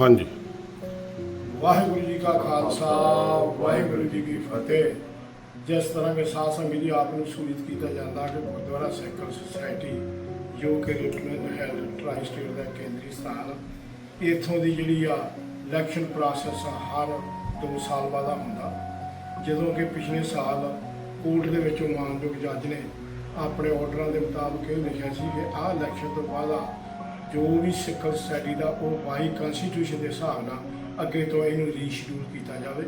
ਹਾਂਜੀ। ਵਾਹਿਗੁਰੂ ਜੀ ਕਾ ਖਾਲਸਾ, ਵਾਹਿਗੁਰੂ ਜੀ ਕੀ ਫਤਿਹ। ਜਿਸ ਤਰ੍ਹਾਂ ਕਿ ਸਾਧ ਸੰਗਤ ਜੀ ਆਪ ਨੂੰ ਸੂਚਿਤ ਕੀਤਾ ਜਾਂਦਾ ਕਿ ਗੁਰਦੁਆਰਾ ਸੈਕਲ ਸੁਸਾਇਟੀ ਜੋ ਕਿ ਰਿਟਮਨ ਹੈਲਥ ਟਰਾਈ ਸਟੇਟ ਦਾ ਕੇਂਦਰੀ ਸਥਾਨ, ਇਥੋਂ ਦੀ ਜਿਹੜੀ ਆ ਇਲੈਕਸ਼ਨ ਪ੍ਰੋਸੈਸ ਹਰ 2 ਸਾਲ ਬਾਅਦ ਹੁੰਦਾ। ਜਦੋਂ ਕਿ ਪਿਛਲੇ ਸਾਲ ਕੋਰਟ ਦੇ ਵਿੱਚੋਂ ਮਾਨਯੋਗ ਜੱਜ ਨੇ ਆਪਣੇ ਆਰਡਰਾਂ ਦੇ ਮੁਤਾਬਕ ਇਹ ਲਿਖਿਆ ਸੀ ਕਿ ਆਹ ਇਲੈਕਸ਼ਨ ਤੋਂ ਬਾਅਦ ਆ ਜੋ ਵੀ ਸਿੱਖ ਸੋਸਾਇਟੀ ਦਾ ਉਹ ਬਾਈ ਕਨਸਟੀਟਿਊਸ਼ਨ ਦੇ ਹਿਸਾਬ ਨਾਲ ਅੱਗੇ ਤੋਂ ਇਹਨੂੰ ਰੀਸ਼ਡਿਊਲ ਕੀਤਾ ਜਾਵੇ,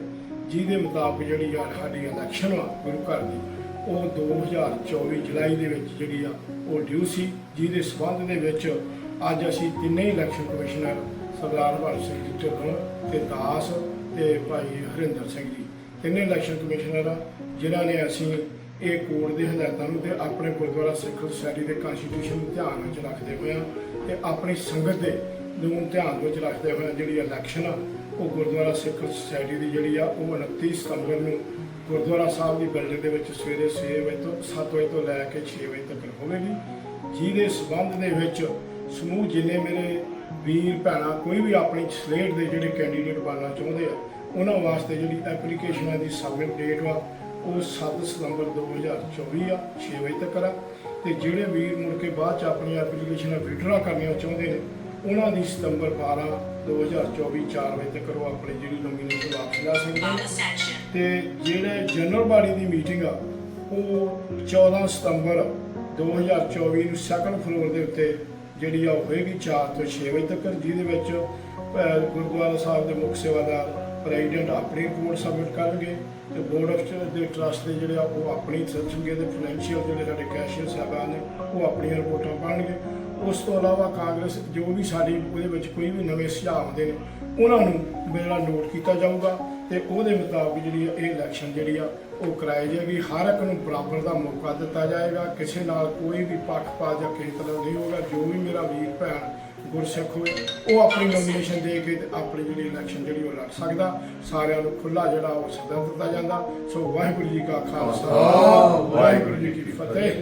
ਜਿਹਦੇ ਮੁਤਾਬਕ ਜਿਹੜੀ ਆ ਸਾਡੀ ਇਲੈਕਸ਼ਨ ਆ ਗੁਰੂ ਘਰ ਦੀ, ਉਹ 2024 ਜੁਲਾਈ ਦੇ ਵਿੱਚ ਜਿਹੜੀ ਆ ਉਹ ਡਿਊ ਸੀ, ਜਿਹਦੇ ਸਬੰਧ ਦੇ ਵਿੱਚ ਅੱਜ ਅਸੀਂ ਤਿੰਨੇ ਇਲੈਕਸ਼ਨ ਕਮਿਸ਼ਨਰ ਸਰਦਾਰ ਭਗਤ ਸਿੰਘ ਜੀ ਢਿੱਲੋਂ ਤੇ ਦਾਸ ਤੇ ਭਾਈ ਹਰਿੰਦਰ ਸਿੰਘ ਜੀ, ਤਿੰਨੇ ਇਲੈਕਸ਼ਨ ਕਮਿਸ਼ਨਰ ਆ, ਜਿਨ੍ਹਾਂ ਨੇ ਅਸੀਂ ਇਹ ਕੋਰਟ ਦੇ ਹਦਾਇਤਾਂ ਨੂੰ ਤੇ ਆਪਣੇ ਗੁਰਦੁਆਰਾ ਸਿੱਖ ਸੁਸਾਇਟੀ ਦੇ ਕਨਸਟੀਟਿਊਸ਼ਨ ਨੂੰ ਧਿਆਨ ਵਿੱਚ ਰੱਖਦੇ ਹੋਏ ਤੇ ਆਪਣੀ ਸੰਗਤ ਦੇ ਨੂੰ ਧਿਆਨ ਵਿੱਚ ਰੱਖਦੇ ਹੋਏ ਜਿਹੜੀ ਇਲੈਕਸ਼ਨ ਆ, ਉਹ ਗੁਰਦੁਆਰਾ ਸਿੱਖ ਸੁਸਾਇਟੀ ਦੀ ਜਿਹੜੀ ਆ, ਉਹ 29 ਸਤੰਬਰ ਨੂੰ ਗੁਰਦੁਆਰਾ ਸਾਹਿਬ ਦੀ ਬਿਲਡਿੰਗ ਦੇ ਵਿੱਚ ਸਵੇਰੇ 6 ਵਜੇ ਤੋਂ 7 ਵਜੇ ਤੋਂ ਲੈ ਕੇ 6 ਵਜੇ ਤੱਕ ਹੋਵੇਗੀ। ਜਿਹਦੇ ਸਬੰਧ ਦੇ ਵਿੱਚ ਸਮੂਹ ਜਿੰਨੇ ਮੇਰੇ ਵੀਰ ਭੈਣਾਂ, ਕੋਈ ਵੀ ਆਪਣੀ ਸਲੇਟ ਦੇ ਜਿਹੜੇ ਕੈਂਡੀਡੇਟ ਬਣਨਾ ਚਾਹੁੰਦੇ ਆ, ਉਹਨਾਂ ਵਾਸਤੇ ਜਿਹੜੀ ਐਪਲੀਕੇਸ਼ਨਾਂ ਦੀ ਸਬਮਿਟ ਡੇਟ ਵਾ ਉਹ 7 ਸਤੰਬਰ 2024 ਆ 6 ਵਜੇ ਤੱਕ ਆ। ਤੇ ਜਿਹੜੇ ਵੀਰ ਮੁੜ ਕੇ ਬਾਅਦ ਚ ਆਪਣੀਆਂ ਐਪਲੀਕੇਸ਼ਨਾਂ ਵਿਡਰਾ ਕਰਨੀਆਂ ਚਾਹੁੰਦੇ ਨੇ ਉਹਨਾਂ ਦੀ ਸਤੰਬਰ 12 2024 4 ਵਜੇ ਤੱਕ ਉਹ ਆਪਣੀ ਜਿਹੜੀ ਨੋਮੀਨੇਸ਼ਨ ਵਾਪਸ ਲੈ ਸਕਦੇ ਨੇ। ਤੇ ਜਿਹੜੇ ਜਨਰਲ ਬਾਡੀ ਦੀ ਮੀਟਿੰਗ ਆ ਉਹ 14 ਸਤੰਬਰ 2024 ਨੂੰ ਸੈਕੰਡ ਫਲੋਰ ਦੇ ਉੱਤੇ ਜਿਹੜੀ ਆ ਹੋਏਗੀ 4 ਤੋਂ 6 ਵਜੇ ਤੱਕ ਜਿਹਦੇ ਵਿੱਚ ਗੁਰਦੁਆਰਾ ਸਾਹਿਬ ਦੇ ਮੁੱਖ ਸੇਵਾਦਾਰ ਪ੍ਰੈਜ਼ੀਡੈਂਟ ਆਪਣੀ ਰਿਪੋਰਟ ਸਬਮਿਟ ਕਰਨਗੇ ਤੇ ਬੋਰਡ ਆਫ ਦੇ ਟਰਸਟ ਦੇ ਜਿਹੜੇ ਆ ਉਹ ਆਪਣੀ ਦੱਸਣਗੇ ਤੇ ਫਾਈਨੈਂਸ਼ੀਅਲ ਜਿਹੜੇ ਸਾਡੇ ਕੈਸ਼ੀਅਰ ਸਾਹਿਬਾਨ ਨੇ, ਉਹ ਆਪਣੀਆਂ ਰਿਪੋਰਟਾਂ ਪਾਣਗੇ ਉਸ ਤੋਂ ਇਲਾਵਾ ਕਾਂਗਰਸ ਜੋ ਵੀ ਸਾਡੀ ਉਹਦੇ ਵਿੱਚ ਕੋਈ ਵੀ ਨਵੇਂ ਸੁਝਾਅ ਆਉਂਦੇ ਨੇ, ਉਹਨਾਂ ਨੂੰ ਮੇਰਾ ਨੋਟ ਕੀਤਾ ਜਾਊਗਾ ਤੇ ਉਹਦੇ ਮੁਤਾਬਕ ਜਿਹੜੀ ਆ ਇਹ ਇਲੈਕਸ਼ਨ ਜਿਹੜੀ ਆ ਉਹ ਕਰਾਈ ਜਾਏਗੀ। ਹਰ ਇੱਕ ਨੂੰ ਬਰਾਬਰ ਦਾ ਮੌਕਾ ਦਿੱਤਾ ਜਾਏਗਾ। ਕਿਸੇ ਨਾਲ ਕੋਈ ਵੀ ਪੱਖਪਾਤ ਜਾਂ ਕਿਸੇ ਤਰ੍ਹਾਂ ਨਹੀਂ ਹੋਗਾ ਜੋ ਵੀ ਮੇਰਾ ਵੀਰ ਭੈਣ ਗੁਰਸਿੱਖ ਹੋਵੇ ਉਹ ਆਪਣੀ ਨੋਮੀਨੇਸ਼ਨ ਦੇ ਕੇ ਤੇ ਆਪਣੀ ਜਿਹੜੀ ਇਲੈਕਸ਼ਨ ਜਿਹੜੀ ਉਹ ਲੜ ਸਕਦਾ। ਸਾਰਿਆਂ ਨੂੰ ਖੁੱਲਾ ਜਿਹੜਾ ਉਹ ਸੱਦਾ ਦਿੱਤਾ ਜਾਂਦਾ। ਸੋ ਵਾਹਿਗੁਰੂ ਜੀ ਕਾ ਖਾਲਸਾ ਵਾਹਿਗੁਰੂ ਜੀ ਕੀ ਫਤਿਹ।